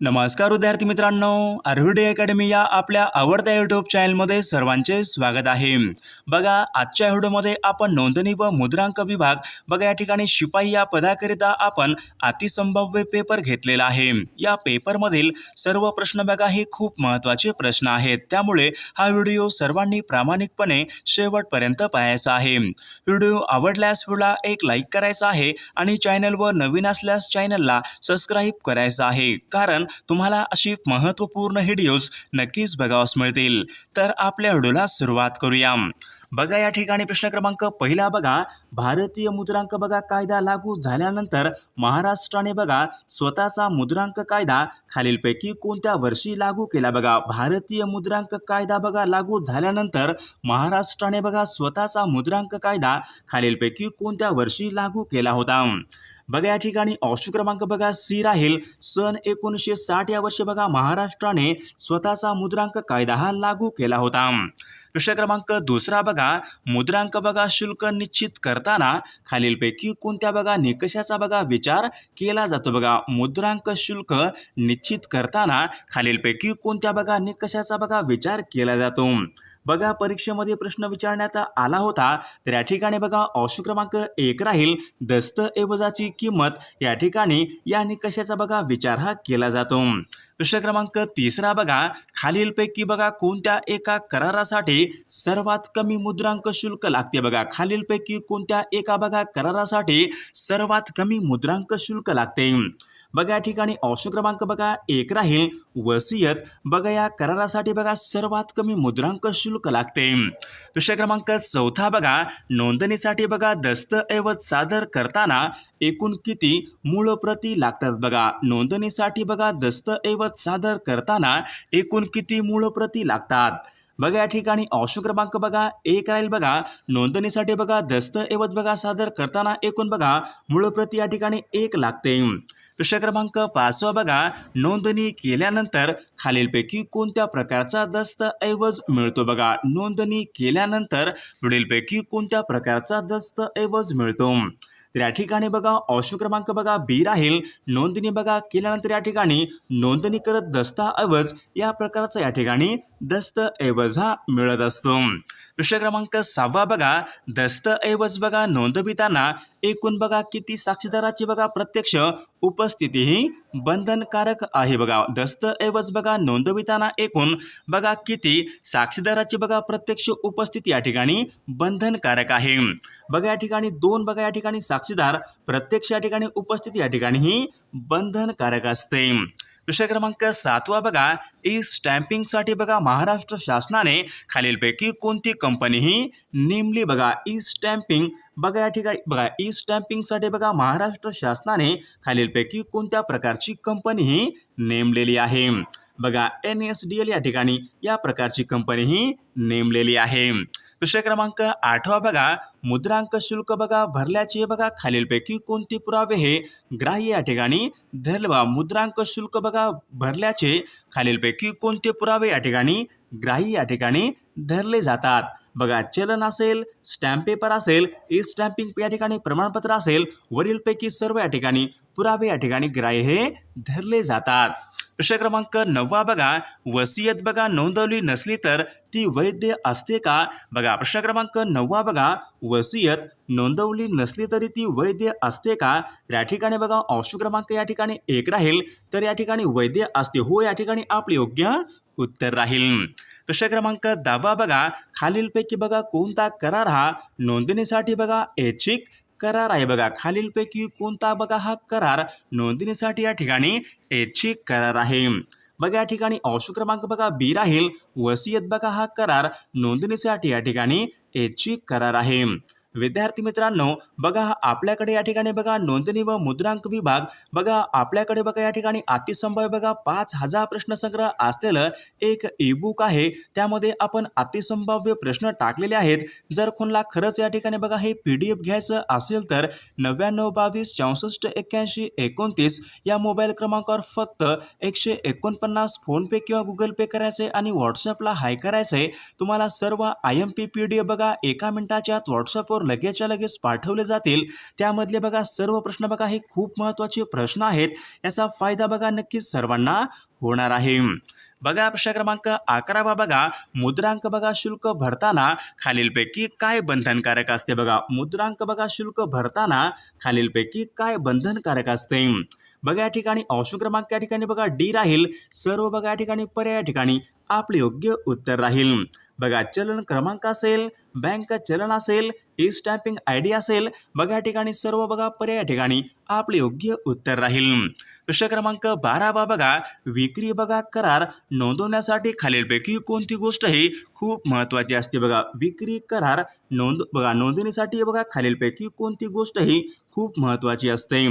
नमस्कार विद्यार्थी मित्रांनो आर्विडे अकॅडमी या आपल्या आवडत्या यूट्यूब चॅनलमध्ये सर्वांचे स्वागत आहे. बघा आजच्या व्हिडिओमध्ये आपण नोंदणी व मुद्रांक विभाग बघा या ठिकाणी शिपाई या पदाकरिता आपण अतिसंभाव्य पेपर घेतलेला आहे. या पेपरमधील सर्व प्रश्न बघा हे खूप महत्त्वाचे प्रश्न आहेत. त्यामुळे हा व्हिडिओ सर्वांनी प्रामाणिकपणे शेवटपर्यंत पाहायचा आहे. व्हिडिओ आवडल्यास व्हिडिओला एक लाईक करायचा आहे आणि चॅनलवर नवीन असल्यास चॅनलला सबस्क्राईब करायचं आहे. कारण तुम्हाला अशी महत्त्वपूर्ण व्हिडिओज नक्कीच बघावास मिळतील. तर आपल्या व्हिडिओला सुरुवात करूया. बघा या ठिकाणी प्रश्न क्रमांक पहिला बघा. भारतीय मुद्रांक बघा कायदा लागू झाल्यानंतर महाराष्ट्राने बघा स्वतःचा मुद्रांक कायदा खालीलपैकी कोणत्या वर्षी लागू केला बघा. भारतीय मुद्रांक कायदा बघा लागू झाल्यानंतर महाराष्ट्राने बघा स्वतःचा मुद्रांक कायदा खालीलपैकी कोणत्या वर्षी लागू केला होता. बघा या ठिकाणी ऑप्शन क्रमांक बघा सी राहील. सन एकोणीसशे साठ या वर्षी बघा महाराष्ट्राने स्वतःचा मुद्रांक कायदा हा लागू केला होता. प्रश्न क्रमांक दुसरा बघा मुद्रांक बघा शुल्क निश्चित करताना खालीलपैकी कोणत्या बघा निकषाचा बघा विचार केला जातो बघा. मुद्रांक शुल्क निश्चित करताना खालीलपैकी कोणत्या बघा निकषाचा बघा विचार केला जातो. बघा परीक्षेमध्ये प्रश्न विचारण्यात आला होता तर या ठिकाणी बघा ऑप्शन क्रमांक एक राहील. दस्तऐवजाची किंमत या ठिकाणी या निकषाचा बघा विचार हा केला जातो. प्रश्न क्रमांक तिसरा बघा खालीलपैकी बघा कोणत्या एका करारासाठी सर्वात कमी मुद्रांक शुल्क लागते बघा. खालीलपैकी कोणत्या एका बघा करारासाठी सर्वात कमी मुद्रांक शुल्क लागते. बघा या ठिकाणी ऑप्शन क्रमांक बघा एक राहील. वसियत बघा या करारासाठी बघा सर्वात कमी मुद्रांक शुल्क लागते. प्रश्न क्रमांक चौथा बघा नोंदणीसाठी बघा दस्तऐवज सादर करताना एकूण किती मूळ प्रती लागतात बघा. नोंदणीसाठी बघा दस्तऐवज सादर करताना एकूण किती मूळ प्रती लागतात? बघा या ठिकाणी ऑप्शन क्रमांक बघा एक राहील बघा. नोंदणीसाठी बघा दस्तऐवज बघा सादर करताना एकूण बघा मूळ प्रती या ठिकाणी एक लागते. प्रश्न क्रमांक पाचवा बघा नोंदणी केल्यानंतर खालीलपैकी कोणत्या प्रकारचा दस्तऐवज मिळतो बघा? नोंदणी केल्यानंतर पुढीलपैकी कोणत्या प्रकारचा दस्तऐवज मिळतो? तर या ठिकाणी बघा ऑप्शन क्रमांक बघा बी राहील. नोंदणी बघा केल्यानंतर या ठिकाणी नोंदणी करत दस्तऐवज या प्रकारचा या ठिकाणी दस्तऐवज हा मिळत असतो. प्रश्न क्रमांक सहावा बघा दस्तऐवज बघा नोंदविताना एकूण बघा किती साक्षीदाराची बघा प्रत्यक्ष उपस्थिती ही बंधनकारक आहे बघा. दस्तऐवज बघा नोंदविताना एकूण बघा किती साक्षीदाराची बघा प्रत्यक्ष उपस्थिती या ठिकाणी बंधनकारक आहे. बघा या ठिकाणी दोन बघा या ठिकाणी साक्ष साक्षीदार प्रत्यक्ष या ठिकाणी उपस्थित या ठिकाणी ही बंधनकारक असते. विषय क्रमांक सातवा बघा ई स्टॅम्पिंगसाठी बघा महाराष्ट्र शासनाने खालीलपैकी कोणती कंपनी ही नेमली बघा ई स्टॅम्पिंग बघा या ठिकाणी बघा ई स्टॅम्पिंगसाठी बघा महाराष्ट्र शासनाने खालीलपैकी कोणत्या प्रकारची कंपनी ही नेमलेली आहे? बघा एन एस डी एल या ठिकाणी या प्रकारची कंपनी ही नेमलेली आहे. दुसरे क्रमांक आठवा बघा मुद्रांक शुल्क बघा भरल्याचे बघा खालीलपैकी कोणते पुरावे हे? ग्राह्य या ठिकाणी धरले बघा मुद्रांक शुल्क बघा भरल्याचे खालीलपैकी कोणते पुरावे या ठिकाणी ग्राह्य या ठिकाणी धरले जातात. बघा चलन असेल स्टॅम्प पेपर असेल ई स्टॅम्पिंग या ठिकाणी प्रमाणपत्र असेल वरीलपैकी सर्व या ठिकाणी पुरावे या ठिकाणी ग्राह्य हे धरले जातात. प्रश्न क्रमांक नववा बघा वसियत बघा नोंदवली नसली तर ती वैध असते का? बघा प्रश्न क्रमांक नववा बघा वसियत नोंदवली नसली तरी ती वैध असते का? तर या ठिकाणी बघा ऑप्शन क्रमांक या ठिकाणी एक राहील तर या ठिकाणी वैध असते. हो या ठिकाणी आपले योग्य उत्तर राहील. प्रश्न क्रमांक दहावा बघा. खालीलपैकी बघा कोणता करार हा नोंदणीसाठी बघा ऐच्छिक करार आहे बघा. खालीलपैकी कोणता बघा हा करार नोंदणीसाठी या ठिकाणी ऐच्छिक करार आहे. बघा या ठिकाणी ऑप्शन क्रमांक बघा बी राहील. वसियत बघा हा करार नोंदणीसाठी या ठिकाणी ऐच्छिक करार आहे. विद्यार्थी मित्रांनो बघा आपल्याकडे या ठिकाणी बघा नोंदणी व मुद्रांक विभाग. बघा आपल्याकडे बघा या ठिकाणी अतिसंभाव्य बघा पाच हजार प्रश्नसंग्रह असलेलं एक ई बुक आहे. त्यामध्ये आपण अतिसंभाव्य प्रश्न टाकलेले आहेत. जर कोणाला खरंच या ठिकाणी बघा हे पी डी एफ घ्यायचं असेल तर नव्याण्णव बावीस चौसष्ट एक्क्याऐंशी एकोणतीस या मोबाईल क्रमांकावर फक्त एकशे एकोणपन्नास फोनपे किंवा गुगल पे करायचे आणि व्हॉट्सअपला हाय करायचं आहे तुम्हाला सर्व I M P P D F बघा एका मिनिटाच्या व्हॉट्सअपवर लगेचच्या लगेच पाठवले जातील. त्यामधले बघा सर्व प्रश्न बघा हे खूप महत्त्वाचे प्रश्न आहेत. याचा फायदा बघा नक्कीच सर्वांना होणार आहे. बघा प्रश्न क्रमांक अकरावा बघा. मुद्रांक बघा शुल्क भरताना खालीलपैकी काय बंधनकारक असते बघा? मुद्रांक बघा शुल्क भरताना खालीलपैकी काय बंधनकारक असते? बघा या ठिकाणी ऑप्शन क्रमांक या ठिकाणी बघा डी राहील. सर्व बघा या ठिकाणी पर्याय ठिकाणी आपले योग्य उत्तर राहील. बघा चलन क्रमांक असेल बँक चलन असेल ई स्टॅम्पिंग आय डी असेल बघा ठिकाणी सर्व बघा पर्याय ठिकाणी आपले योग्य उत्तर राहील. प्रश्न क्रमांक बारावा बघा विक्री बघा करार नोंदवण्यासाठी खालीलपैकी कोणती गोष्ट ही खूप महत्त्वाची असते बघा. विक्री करार नोंद बघा नोंदणीसाठी बघा खालीलपैकी कोणती गोष्ट ही खूप महत्त्वाची असते.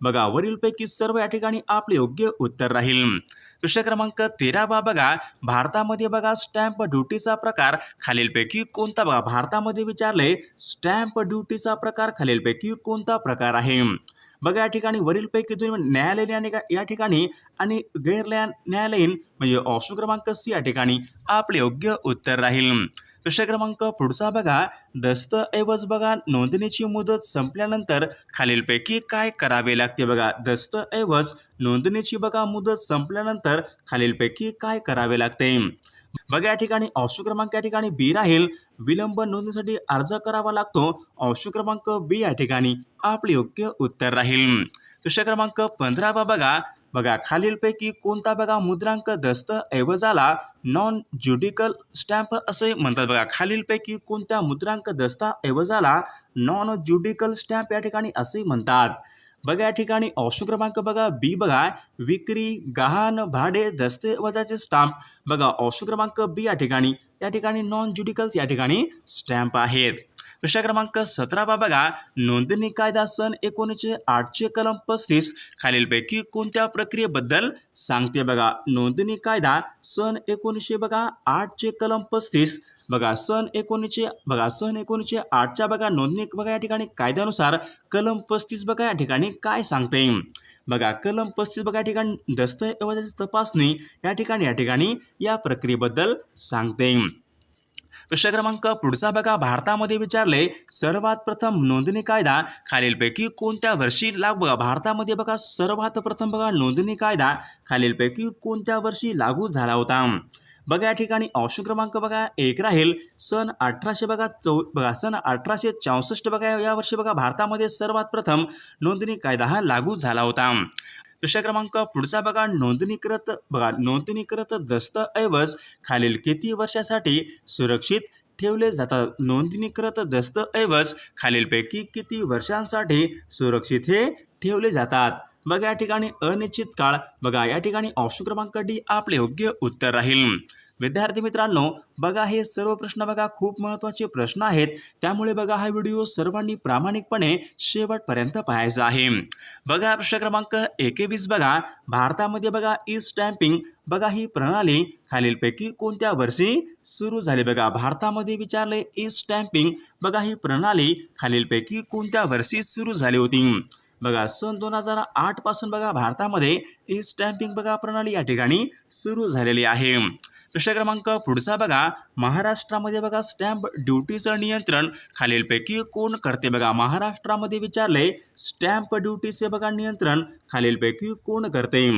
बघा वरीलपैकी सर्व या ठिकाणी आपले योग्य उत्तर राहील. प्रश्न क्रमांक तेरावा बघा भारतामध्ये बघा स्टॅम्प ड्युटीचा प्रकार खालीलपैकी कोणता बघा? भारतामध्ये विचारले स्टॅम्प ड्युटीचा प्रकार खालीलपैकी कोणता प्रकार आहे? बघा या ठिकाणी वरीलपैकी तुम्ही न्यायालयीन आणि का- या ठिकाणी आणि गैर न्यायालयीन म्हणजे ऑप्शन क्रमांक सी या ठिकाणी आपले योग्य उत्तर राहील. प्रश्न क्रमांक पुढचा बघा. दस्तऐवज बघा. नोंदणीची मुदत संपल्यानंतर खालीलपैकी काय करावे लागते बघा? दस्तऐवज नोंदणीची बघा मुदत संपल्यानंतर खालीलपैकी काय करावे लागते? बघा या ठिकाणी ऑप्शन क्रमांक या ठिकाणी बी राहील. विलंब नोंदणीसाठी अर्ज करावा लागतो. ऑप्शन क्रमांक बी या ठिकाणी आपले योग्य उत्तर राहील. दुसऱ्या क्रमांक पंधरावा बघा. बघा खालीलपैकी कोणता बघा मुद्रांक दस्तऐवजाला नॉन ज्युडिकल स्टॅम्प असे म्हणतात बघा. खालीलपैकी कोणत्या मुद्रांक दस्तऐवजाला नॉन ज्युडिकल स्टॅम्प या ठिकाणी असे म्हणतात. बघा या ठिकाणी ऑप्शन क्रमांक बघा बी बघा विक्री गहाण भाडे दस्तऐवजाचे स्टॅम्प. बघा ऑप्शन क्रमांक बी या ठिकाणी. या ठिकाणी नॉन ज्युडिकल्स या ठिकाणी स्टॅम्प आहेत. प्रश्न क्रमांक सतरावा बघा. नोंदणी कायदा सन एकोणीसशे आठशे कलम पस्तीस खालीलपैकी कोणत्या प्रक्रियेबद्दल सांगते बघा. नोंदणी कायदा सन एकोणीसशे बघा आठशे कलम पस्तीस बघा. सन एकोणीसशे बघा सन एकोणीसशे आठच्या बघा नोंदणी बघा या ठिकाणी कायद्यानुसार कलम पस्तीस बघा या ठिकाणी काय सांगते. बघा कलम पस्तीस बघा या ठिकाणी दस्तऐवजाची तपासणी या ठिकाणी या ठिकाणी या प्रक्रियेबद्दल सांगते. प्रश्न क्रमांक पुढचा बघा. भारतामध्ये विचारले सर्वात प्रथम नोंदणी कायदा खालीलपैकी कोणत्या वर्षी लागू बघा. भारतामध्ये बघा सर्वात प्रथम बघा नोंदणी कायदा खालीलपैकी कोणत्या वर्षी लागू झाला होता? बघा या ठिकाणी ऑप्शन क्रमांक बघा एक राहील. सन अठराशे बघा चौ बघा सन अठराशे चौसष्ट बघा या वर्षी बघा भारतामध्ये सर्वात प्रथम नोंदणी कायदा हा लागू झाला होता. प्रश्न क्रमांक पुढचा बघा नोंदणीकृत बघा नोंदणीकृत दस्तऐवज खालील किती वर्षासाठी सुरक्षित ठेवले जातात? नोंदणीकृत दस्तऐवज खालीलपैकी किती वर्षांसाठी सुरक्षित हे ठेवले जातात? बघा या ठिकाणी अनिश्चित काळ. बघा या ठिकाणी ऑप्शन क्रमांक डी आपले योग्य उत्तर राहील. विद्यार्थी मित्रांनो बघा हे सर्व प्रश्न बघा खूप महत्त्वाचे प्रश्न आहेत. त्यामुळे बघा हा व्हिडिओ सर्वांनी प्रामाणिकपणे शेवटपर्यंत पाहायचा आहे. बघा प्रश्न क्रमांक एकेवीस बघा. भारतामध्ये बघा ई स्टॅम्पिंग बघा ही प्रणाली खालीलपैकी कोणत्या वर्षी सुरू झाली? बघा भारतामध्ये विचारले ई स्टॅम्पिंग बघा ही प्रणाली खालीलपैकी कोणत्या वर्षी सुरू झाली होती? बघा सन दोन हजार आठपासून बघा भारतामध्ये ई स्टॅम्पिंग बघा प्रणाली या ठिकाणी सुरू झालेली आहे. प्रश्न क्रमांक पुढचा बघा महाराष्ट्रामध्ये बघा स्टॅम्प ड्युटीचं नियंत्रण खालीलपैकी कोण करते बघा? महाराष्ट्रामध्ये विचारले स्टॅम्प ड्युटीचे बघा नियंत्रण खालीलपैकी कोण करते?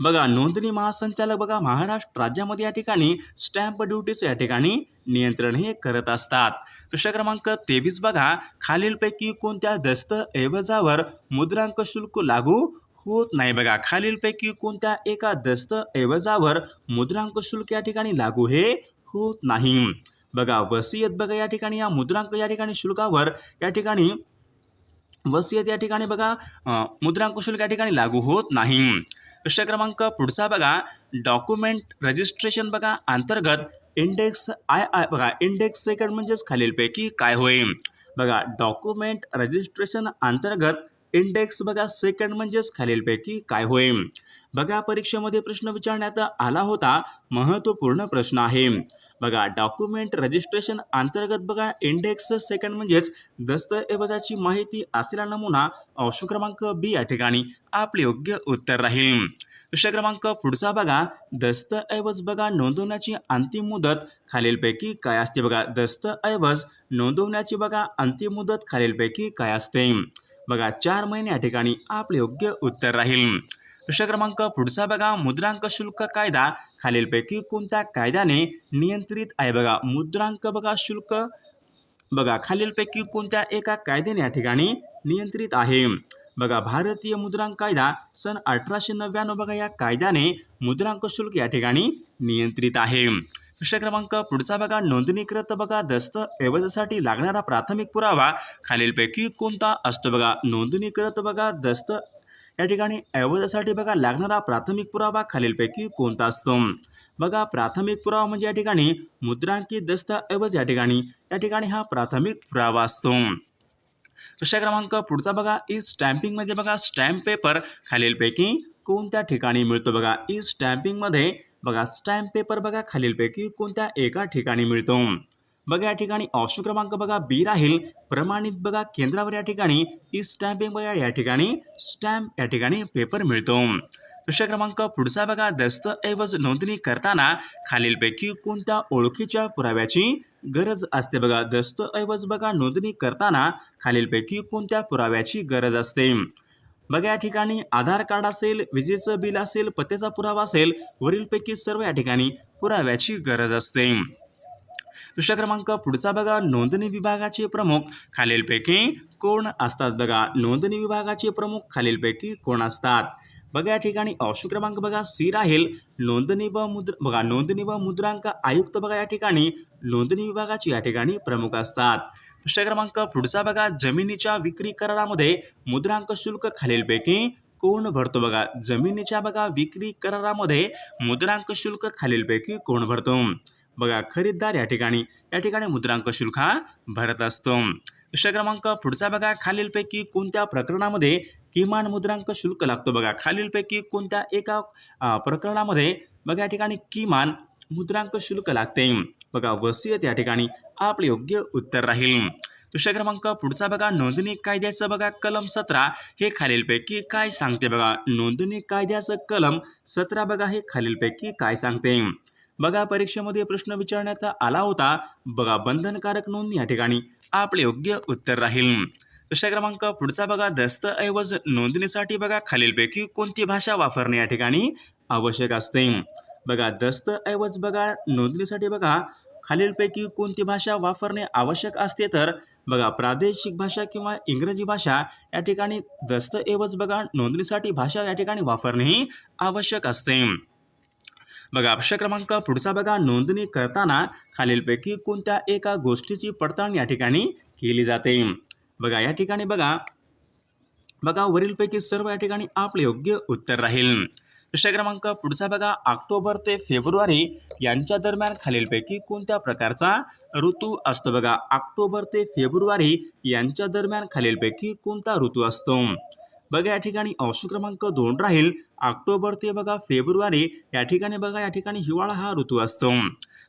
बघा नोंदणी महासंचालक बघा महाराष्ट्र राज्यामध्ये या ठिकाणी स्टॅम्प ड्युटीचं या ठिकाणी नियंत्रण हे करत असतात. प्रश्न क्रमांक तेवीस बघा खालीलपैकी कोणत्या दस्तऐवजावर मुद्रांक शुल्क लागू होत नाही बघा? खालीलपैकी कोणत्या एका दस्तऐवजावर मुद्रांक शुल्क या ठिकाणी लागू हे होत नाही? बघा वसियत बघा या ठिकाणी या मुद्रांक या ठिकाणी शुल्कावर या ठिकाणी वसियत या ठिकाणी बघा अ, मुद्रांक शुल्क या ठिकाणी लागू होत नाही. प्रश्न क्रमांक पुढचा बघा डॉक्युमेंट रजिस्ट्रेशन बघा अंतर्गत इंडेक्स आय आय बघा इंडेक्स सेकंड म्हणजेच खालीलपैकी काय होईल बघा डॉक्युमेंट रजिस्ट्रेशन अंतर्गत इंडेक्स बघा सेकंड म्हणजेच खालीलपैकी काय होईल बघा परीक्षेमध्ये प्रश्न विचारण्यात आला होता महत्त्वपूर्ण प्रश्न आहे. बघा डॉक्युमेंट रजिस्ट्रेशन अंतर्गत बघा इंडेक्स सेकंड म्हणजेच दस्तऐवजाची माहिती असलेला नमुना ऑप्शन क्रमांक बी या ठिकाणी आपले योग्य उत्तर राहील. प्रश्न क्रमांक पुढचा बघा दस्तऐवज बघा नोंदवण्याची अंतिम मुदत खालीलपैकी काय असते? बघा दस्तऐवज नोंदवण्याची बघा अंतिम मुदत खालीलपैकी काय असते? बघा चार महिने या ठिकाणी आपले योग्य उत्तर राहील. प्रश्न क्रमांक पुढचा बघा मुद्रांक शुल्क कायदा. खालीलपैकी कोणत्या कायद्याने नियंत्रित आहे बघा मुद्रांक बघा शुल्क. बघा खालीलपैकी कोणत्या एका कायद्याने या ठिकाणी नियंत्रित आहे? बघा भारतीय मुद्रांक कायदा सन अठराशे नव्याण्णव बघा या कायद्याने मुद्रांक शुल्क या ठिकाणी नियंत्रित आहे. विषय क्रमांक पुढचा बघा. नोंदणीकृत बघा. दस्तऐवजासाठी लागणारा प्राथमिक पुरावा खालीलपैकी कोणता असतो बघा? नोंदणीकृत बघा. दस्त या ठिकाणी ऐवजासाठी बघा. लागणारा प्राथमिक पुरावा खालीलपैकी कोणता असतो? बघा. प्राथमिक पुरावा म्हणजे या ठिकाणी मुद्रांकित दस्तऐवज या ठिकाणी. या ठिकाणी हा प्राथमिक पुरावा असतो. विषय क्रमांक पुढचा बघा. ई स्टॅम्पिंगमध्ये बघा. स्टॅम्प पेपर खालीलपैकी कोणत्या ठिकाणी मिळतो बघा? ई स्टॅम्पिंगमध्ये बघा स्टॅम्प पेपर बघा खालीलपैकी कोणत्या एका ठिकाणी मिळतो. बघा या ठिकाणी ऑप्शन क्रमांक बघा बी राहील. प्रमाणित बघा केंद्रावर या ठिकाणी ई स्टॅम्पिंग बघा या ठिकाणी स्टॅम्प या ठिकाणी पेपर मिळतो. प्रश्न क्रमांक पुढचा बघा दस्तऐवज नोंदणी करताना खालीलपैकी कोणत्या ओळखीच्या पुराव्याची गरज असते बघा. दस्तऐवज बघा नोंदणी करताना खालीलपैकी कोणत्या पुराव्याची गरज असते. बघा या ठिकाणी आधार कार्ड असेल विजेचं बिल असेल पत्त्याचा पुरावा असेल वरीलपैकी सर्व या ठिकाणी पुराव्याची गरज असते. प्रश्न क्रमांक पुढचा बघा नोंदणी विभागाचे प्रमुख खालीलपैकी कोण असतात बघा? नोंदणी विभागाचे प्रमुख खालीलपैकी कोण असतात? बघा या ठिकाणी ऑप्शन क्रमांक बघा सी राहील. नोंदणी व मुद्र बघा नोंदणी व मुद्रांक आयुक्त बघा या ठिकाणी. नोंदणी विभागाचे या ठिकाणी प्रमुख असतात. प्रश्न क्रमांक पुढचा बघा जमिनीच्या विक्री करारामध्ये मुद्रांक शुल्क खालीलपैकी कोण भरतो बघा? जमिनीच्या बघा विक्री करारामध्ये मुद्रांक शुल्क खालीलपैकी कोण भरतो? बघा खरेदीदार या ठिकाणी या ठिकाणी मुद्रांक शुल्क हा भरत असतो. प्रश्न क्रमांक पुढचा बघा खालीलपैकी कोणत्या प्रकरणामध्ये किमान मुद्रांक शुल्क लागतो बघा? खालीलपैकी कोणत्या एका प्रकरणामध्ये बघा या ठिकाणी किमान मुद्रांक शुल्क लागते. बघा वसियत या ठिकाणी आपले योग्य उत्तर राहील. प्रश्न क्रमांक पुढचा बघा नोंदणी कायद्याचं बघा कलम सतरा हे खालीलपैकी काय सांगते बघा? नोंदणी कायद्याचं कलम सतरा बघा हे खालीलपैकी काय सांगते? बघा परीक्षेमध्ये प्रश्न विचारण्यात आला होता. बघा बंधनकारक नोंद या ठिकाणी. आपले योग्य उत्तर राहील. दुसऱ्या क्रमांक पुढचा बघा. दस्तऐवज नोंदणीसाठी बघा. खालीलपैकी कोणती भाषा वापरणे या ठिकाणी आवश्यक असते? बघा दस्तऐवज बघा. नोंदणीसाठी बघा. खालीलपैकी कोणती भाषा वापरणे आवश्यक असते तर बघा प्रादेशिक भाषा किंवा इंग्रजी भाषा या ठिकाणी दस्तऐवज बघा. नोंदणीसाठी भाषा या ठिकाणी वापरणे ही आवश्यक असते. बघा विषय क्रमांक पुढचा बघा. नोंदणी करताना खालीलपैकी कोणत्या एका गोष्टीची पडताळणी या ठिकाणी केली जाते? बघा या ठिकाणी बघा. बघा वरीलपैकी सर्व या ठिकाणी आपले योग्य उत्तर राहील. प्रश्न क्रमांक पुढचा बघा. ऑक्टोबर ते फेब्रुवारी यांच्या दरम्यान खालीलपैकी कोणत्या प्रकारचा ऋतू असतो? बघा ऑक्टोबर ते फेब्रुवारी यांच्या दरम्यान खालीलपैकी कोणता ऋतू असतो? बघा या ठिकाणी ऑप्शन क्रमांक दोन राहील. ऑक्टोबर ते बघा फेब्रुवारी या ठिकाणी बघा या ठिकाणी हिवाळा हा ऋतू असतो.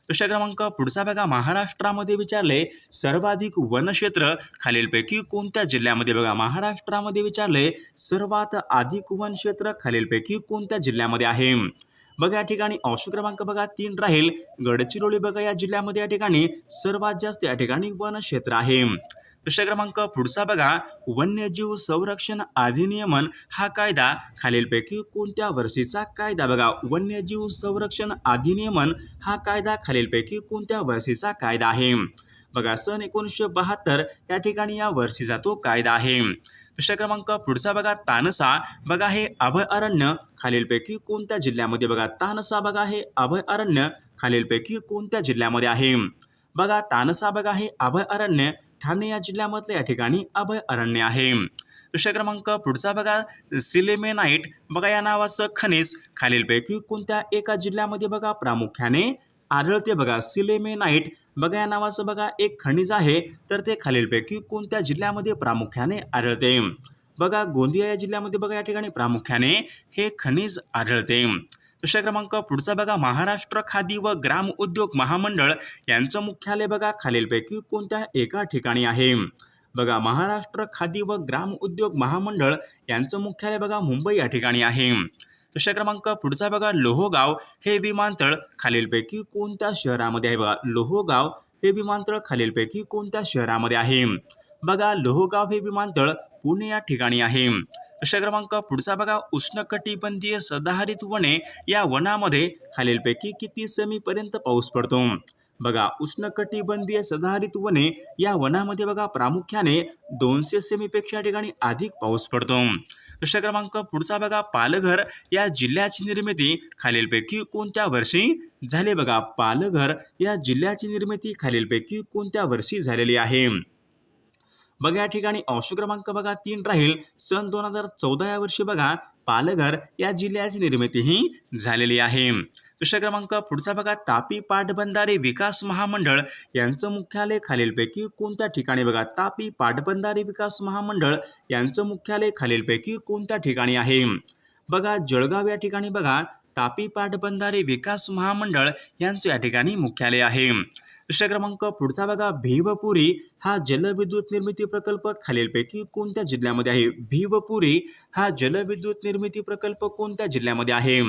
प्रश्न क्रमांक पुढचा बघा महाराष्ट्रामध्ये विचारले सर्वाधिक वनक्षेत्र खालीलपैकी कोणत्या जिल्ह्यामध्ये बघा? महाराष्ट्रामध्ये विचारले सर्वात अधिक वनक्षेत्र खालीलपैकी कोणत्या जिल्ह्यामध्ये आहे? बघा या ठिकाणी औषध क्रमांक बघा तीन राहील. गडचिरोली बघा या जिल्ह्यामध्ये या ठिकाणी सर्वात जास्त या ठिकाणी वनक्षेत्र आहे. प्रश्न क्रमांक पुढचा बघा. वन्यजीव संरक्षण अधिनियमन हा कायदा खालीलपैकी कोणत्या वर्षीचा कायदा बघा. वन्यजीव संरक्षण अधिनियमन हा कायदा खालीलपैकी कोणत्या वर्षीचा कायदा आहे? बघा सन एकोणीसशे बहात्तर या ठिकाणी या वर्षीचा तो कायदा आहे. प्रश्न क्रमांक पुढचा बघा. तानसा. बघा हे अभयारण्य खालीलपैकी कोणत्या जिल्ह्यामध्ये बघा. तानसा बघा हे अभयारण्य खालीलपैकी कोणत्या जिल्ह्यामध्ये आहे? बघा तानसा बघा हे अभयारण्य ठाणे या जिल्ह्यामधलं या ठिकाणी अभयारण्य आहे. दुसऱ्या क्रमांक पुढचा बघा सिलेमेनाईट बघा या नावाचं खनिज खालीलपैकी कोणत्या एका जिल्ह्यामध्ये बघा प्रामुख्याने आढळते बघा. सिलेमेनाईट बघा या नावाचं बघा एक खनिज आहे तर ते खालीलपैकी कोणत्या जिल्ह्यामध्ये प्रामुख्याने आढळते? बघा गोंदिया या जिल्ह्यामध्ये बघा या ठिकाणी प्रामुख्याने हे खनिज आढळते. दुसरा क्रमांक पुढचा बघा. महाराष्ट्र खादी व ग्राम उद्योग महामंडळ यांचं मुख्यालय बघा. खालीलपैकी कोणत्या एका ठिकाणी आहे? बघा महाराष्ट्र खादी व ग्राम उद्योग महामंडळ यांचं मुख्यालय बघा. मुंबई या ठिकाणी आहे. दुसरा क्रमांक पुढचा बघा. लोहगाव हे विमानतळ खालीलपैकी कोणत्या शहरामध्ये आहे? बघा लोहगाव हे विमानतळ खालीलपैकी कोणत्या शहरामध्ये आहे? बघा लोहगाव हे विमानतळ पुणे या ठिकाणी आहे. प्रश्न क्रमांक पुढचा बघा उष्णकटिबंधीय सदाहरित वने या वनामध्ये खालीलपैकी किती सेमीपर्यंत पाऊस पडतो? बघा उष्णकटिबंधीय सदाहरित वने या वनामध्ये बघा प्रामुख्याने दोनशे सेमीपेक्षा ठिकाणी अधिक पाऊस पडतो. प्रश्न क्रमांक पुढचा बघा पालघर या जिल्ह्याची निर्मिती खालीलपैकी कोणत्या वर्षी झाली? बघा पालघर या जिल्ह्याची निर्मिती खालीलपैकी कोणत्या वर्षी झालेली आहे? बघा या ठिकाणी अंश क्रमांक बघा तीन राहील. सन दोन हजार चौदा या वर्षी बघा पालघर या जिल्ह्याची निर्मिती ही झालेली आहे. दुसरा क्रमांक पुढचा बघा तापी पाटबंधारे विकास महामंडळ. यांचं मुख्यालय खालीलपैकी कोणत्या ठिकाणी बघा? तापी पाटबंधारे विकास महामंडळ यांचं मुख्यालय खालीलपैकी कोणत्या ठिकाणी आहे? बघा जळगाव या ठिकाणी बघा तापी पाटबंधारे विकास महामंडळ यांचं या ठिकाणी मुख्यालय आहे. दुसरा क्रमांक पुढचा बघा भीवपुरी हा जलविद्युत निर्मिती प्रकल्प खालीलपैकी कोणत्या जिल्ह्यामध्ये आहे? भीवपुरी हा जलविद्युत निर्मिती प्रकल्प कोणत्या जिल्ह्यामध्ये आहे?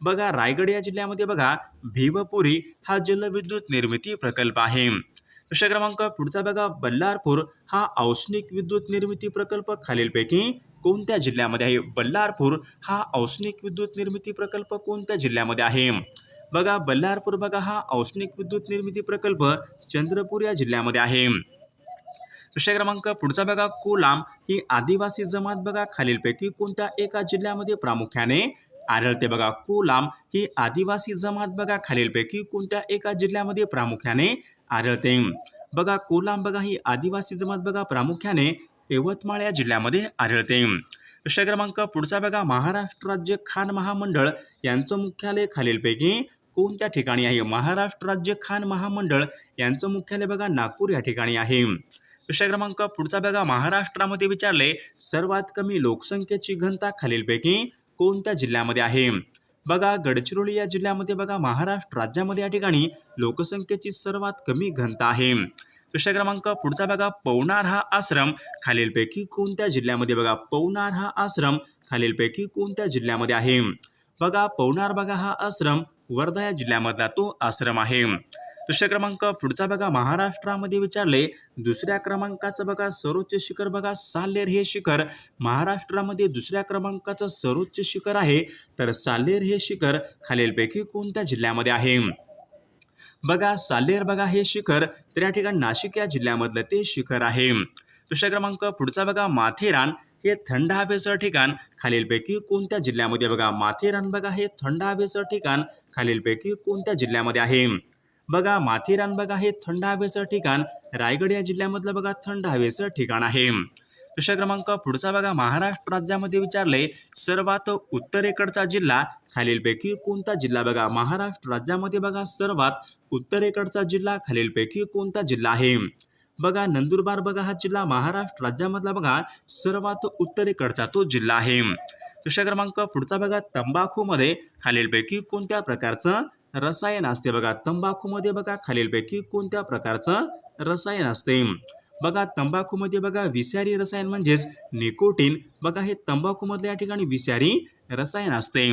बघा रायगड या जिल्ह्यामध्ये बघा भीवपुरी हा जलविद्युत निर्मिती प्रकल्प आहे. दुसरा क्रमांक पुढचा बघा बल्लारपूर हा औष्णिक विद्युत निर्मिती प्रकल्प खालीलपैकी कोणत्या जिल्ह्यामध्ये आहे? बल्लारपूर हा औष्णिक विद्युत निर्मिती प्रकल्प कोणत्या जिल्ह्यामध्ये आहे? बघा बल्लारपूर बघा हा औष्णिक विद्युत निर्मिती प्रकल्प चंद्रपूर या जिल्ह्यामध्ये आहे. प्रश्न क्रमांक पुढचा बघा कोलाम ही आदिवासी जमात बघा खालीलपैकी कोणत्या एका जिल्ह्यामध्ये प्रामुख्याने आढळते बघा. कोलाम ही आदिवासी जमात बघा खालीलपैकी कोणत्या एका जिल्ह्यामध्ये प्रामुख्याने आढळते. बघा कोलाम बघा ही आदिवासी जमात बघा प्रामुख्याने यवतमाळ या जिल्ह्यामध्ये आढळते. दुसरा क्रमांक पुढचा बघा. महाराष्ट्र राज्य खान महामंडळ यांचं मुख्यालय खालीलपैकी कोणत्या ठिकाणी आहे? महाराष्ट्र राज्य खान महामंडळ यांचं मुख्यालय बघा नागपूर या ठिकाणी आहे. दुसरा क्रमांक पुढचा बघा. महाराष्ट्रामध्ये विचारले सर्वात कमी लोकसंख्येची घनता खालीलपैकी कोणत्या जिल्ह्यामध्ये आहे? बघा गडचिरोली या जिल्ह्यामध्ये बघा. महाराष्ट्र राज्यामध्ये या ठिकाणी लोकसंख्येची सर्वात कमी घनता आहे. प्रश्न क्रमांक पुढचा बघा पवनार हा आश्रम. खालीलपैकी कोणत्या जिल्ह्यामध्ये बघा पवनार हा आश्रम खालीलपैकी कोणत्या जिल्ह्यामध्ये आहे? बघा पवनार बघा हा आश्रम वर्धा या जिल्ह्यामधला तो आश्रम आहे. प्रश्न क्रमांक पुढचा बघा महाराष्ट्रामध्ये विचारले दुसऱ्या क्रमांकाचं बघा सर्वोच्च शिखर बघा सालेर हे शिखर. महाराष्ट्रामध्ये दुसऱ्या क्रमांकाचं सर्वोच्च शिखर आहे तर सालेर हे शिखर खालीलपैकी कोणत्या जिल्ह्यामध्ये आहे? बघा सालेर बघा हे शिखर तर या ठिकाणी नाशिक या जिल्ह्यामधलं ते शिखर आहे. दुसरा क्रमांक पुढचा बघा माथेरान. हे थंड हवेचं ठिकाण खालीलपैकी कोणत्या जिल्ह्यामध्ये बघा? माथेरान बघा हे थंड हवेचं ठिकाण खालीलपैकी कोणत्या जिल्ह्यामध्ये आहे? बघा माथेरान बघा हे थंड हवेचं ठिकाण रायगड या जिल्ह्यामधलं बघा थंड हवेचं ठिकाण आहे. प्रश्न क्रमांक पुढचा बघा. महाराष्ट्र राज्यामध्ये विचारले सर्वात उत्तरेकडचा जिल्हा खालीलपैकी कोणता जिल्हा बघा? महाराष्ट्र राज्यामध्ये बघा सर्वात उत्तरेकडचा जिल्हा खालीलपैकी कोणता जिल्हा आहे? बघा नंदुरबार बघा हा जिल्हा महाराष्ट्र राज्यामधला बघा सर्वात उत्तरेकडचा तो जिल्हा आहे. प्रश्न क्रमांक पुढचा बघा. तंबाखूमध्ये खालीलपैकी कोणत्या प्रकारचं रसायन असते बघा? तंबाखूमध्ये बघा खालीलपैकी कोणत्या प्रकारचं रसायन असते? बघा तंबाखूमध्ये बघा विषारी रसायन म्हणजेच निकोटीन. बघा हे तंबाखूमधल्या या ठिकाणी विषारी रसायन असते.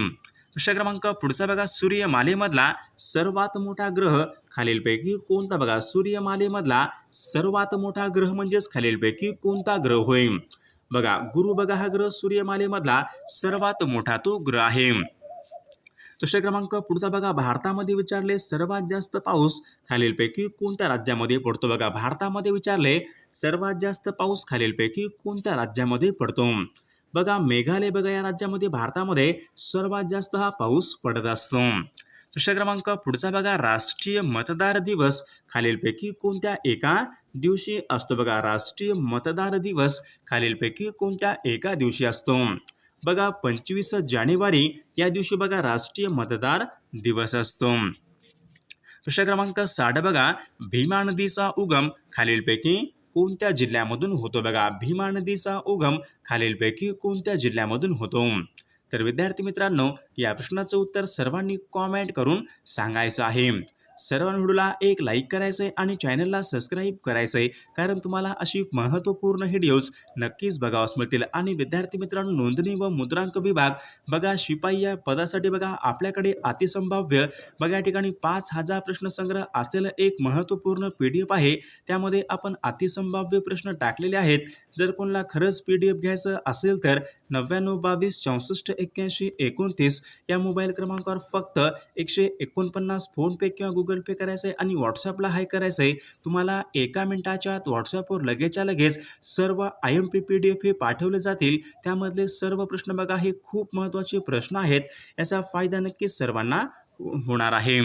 प्रश्न क्रमांक पुढचा बघा सूर्यमालेमधला सर्वात मोठा ग्रह खालीलपैकी कोणता? बघा सूर्यमालेमधला सर्वात मोठा ग्रह म्हणजेच खालीलपैकी कोणता ग्रह होय? बघा गुरु बघा हा ग्रह सूर्यमालेमधला सर्वात मोठा तो ग्रह आहे. दुसरा क्रमांक पुढचा बघा. भारतामध्ये विचारले सर्वात जास्त पाऊस खालीलपैकी कोणत्या राज्यामध्ये पडतो? बघा भारतामध्ये विचारले सर्वात जास्त पाऊस खालीलपैकी कोणत्या राज्यामध्ये पडतो? बघा मेघालय बघा या राज्यामध्ये भारतामध्ये सर्वात जास्त हा पाऊस पडत असतो. दुसरा क्रमांक पुढचा बघा. राष्ट्रीय मतदार दिवस खालीलपैकी कोणत्या एका दिवशी असतो? बघा राष्ट्रीय मतदार दिवस खालीलपैकी कोणत्या एका दिवशी असतो? बघा पंचवीस जानेवारी या दिवशी बघा राष्ट्रीय मतदार दिवस असतो. प्रश्न क्रमांक साठ बघा भीमा नदीचा उगम खालीलपैकी कोणत्या जिल्ह्यामधून होतो? बघा भीमा नदीचा उगम खालीलपैकी कोणत्या जिल्ह्यामधून होतो? तर विद्यार्थी मित्रांनो या प्रश्नाचं उत्तर सर्वांनी कॉमेंट करून सांगायचं आहे. सर्व व्हिडिओला एक लाईक करायचं आहे आणि चॅनलला सबस्क्राईब करायचं आहे कारण तुम्हाला अशी महत्त्वपूर्ण व्हिडिओज नक्कीच बघावास मिळतील. आणि विद्यार्थी मित्रांनो नोंदणी व मुद्रांक विभाग बघा शिपाई या पदासाठी बघा आपल्याकडे अतिसंभाव्य बघा या ठिकाणी पाच हजार प्रश्नसंग्रह असलेलं एक महत्त्वपूर्ण पी डी एफ आहे. त्यामध्ये आपण अतिसंभाव्य प्रश्न टाकलेले आहेत. जर कोणाला खरंच पी डी एफ घ्यायचं असेल तर नव्याण्णव बावीस चौसष्ट एक्क्याऐंशी एकोणतीस या मोबाईल क्रमांकावर फक्त एकशे एकोणपन्नास फोनपे किंवा गुगल गुगल पे करायचं आहे आणि व्हॉट्सअपला हाय करायचं आहे तुम्हाला एका मिनिटाच्या आत व्हॉट्सअपवर लगेचच्या लगेच सर्व I M P P D F हे पाठवले जातील. त्यामधले सर्व प्रश्न बघा हे खूप महत्त्वाचे प्रश्न आहेत. याचा फायदा नक्कीच सर्वांना होणार आहे.